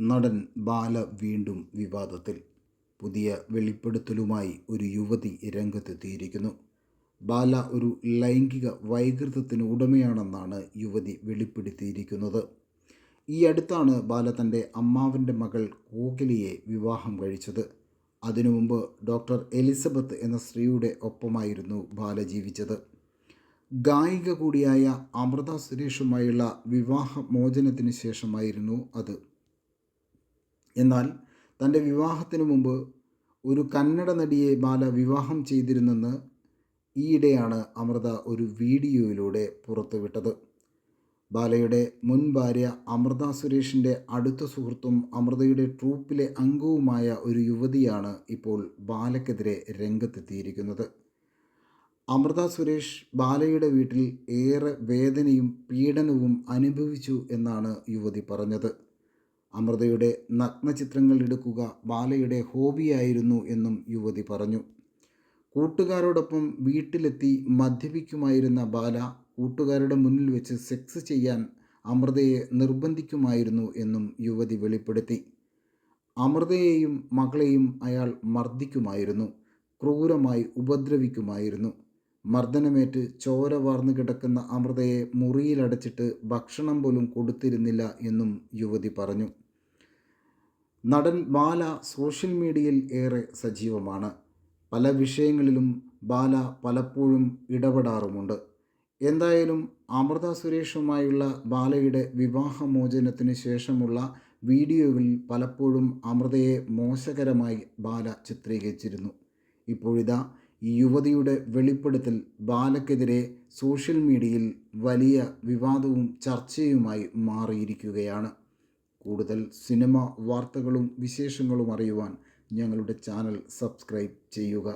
നടൻ ബാല വീണ്ടും വിവാദത്തിൽ. പുതിയ വെളിപ്പെടുത്തലുമായി ഒരു യുവതി രംഗത്തെത്തിയിരിക്കുന്നു. ബാല ഒരു ലൈംഗിക വൈകൃതത്തിന് ഉടമയാണെന്നാണ് യുവതി വെളിപ്പെടുത്തിയിരിക്കുന്നത്. ഈ അടുത്താണ് ബാല തന്റെ അമ്മാവന്റെ മകൾ കോകിലിയെ വിവാഹം കഴിച്ചത്. അതിനു മുമ്പ് ഡോക്ടർ എലിസബത്ത് എന്ന സ്ത്രീയുടെ ഒപ്പമായിരുന്നു ബാല ജീവിച്ചത്. ഗായിക കൂടിയായ അമൃത സുരേഷുമായുള്ള വിവാഹ മോചനത്തിന് ശേഷമായിരുന്നു അത്. എന്നാൽ തന്റെ വിവാഹത്തിനു മുമ്പ് ഒരു കന്നഡ നടിയെ ബാല വിവാഹം ചെയ്തിരുന്നെന്ന് ഈയിടെയാണ് അമൃത ഒരു വീഡിയോയിലൂടെ പുറത്തുവിട്ടത്. ബാലയുടെ മുൻ ഭാര്യ അമൃത സുരേഷിന്റെ അടുത്ത സുഹൃത്തും അമൃതയുടെ ട്രൂപ്പിലെ അംഗവുമായ ഒരു യുവതിയാണ് ഇപ്പോൾ ബാലയ്ക്കെതിരെ രംഗത്തെത്തിയിരിക്കുന്നത്. അമൃത സുരേഷ് ബാലയുടെ വീട്ടിൽ ഏറെ വേദനയും പീഡനവും അനുഭവിച്ചു എന്നാണ് യുവതി പറഞ്ഞത്. അമൃതയുടെ നഗ്നചിത്രങ്ങൾ എടുക്കുക ബാലയുടെ ഹോബിയായിരുന്നു എന്നും യുവതി പറഞ്ഞു. കൂട്ടുകാരോടൊപ്പം വീട്ടിലെത്തി മദ്യപിക്കുമായിരുന്ന ബാല കൂട്ടുകാരുടെ മുന്നിൽ വെച്ച് സെക്സ് ചെയ്യാൻ അമൃതയെ നിർബന്ധിക്കുമായിരുന്നു എന്നും യുവതി വെളിപ്പെടുത്തി. അമൃതയെയും മകളെയും അയാൾ മർദ്ദിക്കുമായിരുന്നു ക്രൂരമായി ഉപദ്രവിക്കുമായിരുന്നു. മർദ്ദനമേറ്റ് ചോര വാർന്നു കിടക്കുന്ന അമൃതയെ മുറിയിലടച്ചിട്ട് ഭക്ഷണം പോലും കൊടുത്തിരുന്നില്ല എന്നും യുവതി പറഞ്ഞു. നടൻ ബാല സോഷ്യൽ മീഡിയയിൽ ഏറെ സജീവമാണ്. പല വിഷയങ്ങളിലും ബാല പലപ്പോഴും ഇടപെടാറുമുണ്ട്. എന്തായാലും അമൃത സുരേഷുമായുള്ള ബാലയുടെ വിവാഹമോചനത്തിന് ശേഷമുള്ള വീഡിയോകളിൽ പലപ്പോഴും അമൃതയെ മോശകരമായി ബാല ചിത്രീകരിച്ചിരുന്നു. ഇപ്പോഴിതാ ഈ യുവതിയുടെ വെളിപ്പെടുത്തൽ ബാലക്കെതിരെ സോഷ്യൽ മീഡിയയിൽ വലിയ വിവാദവും ചർച്ചയുമായി മാറിയിരിക്കുകയാണ്. കൂടുതൽ സിനിമ വാർത്തകളും വിശേഷങ്ങളും അറിയുവാൻ ഞങ്ങളുടെ ചാനൽ സബ്സ്ക്രൈബ് ചെയ്യുക.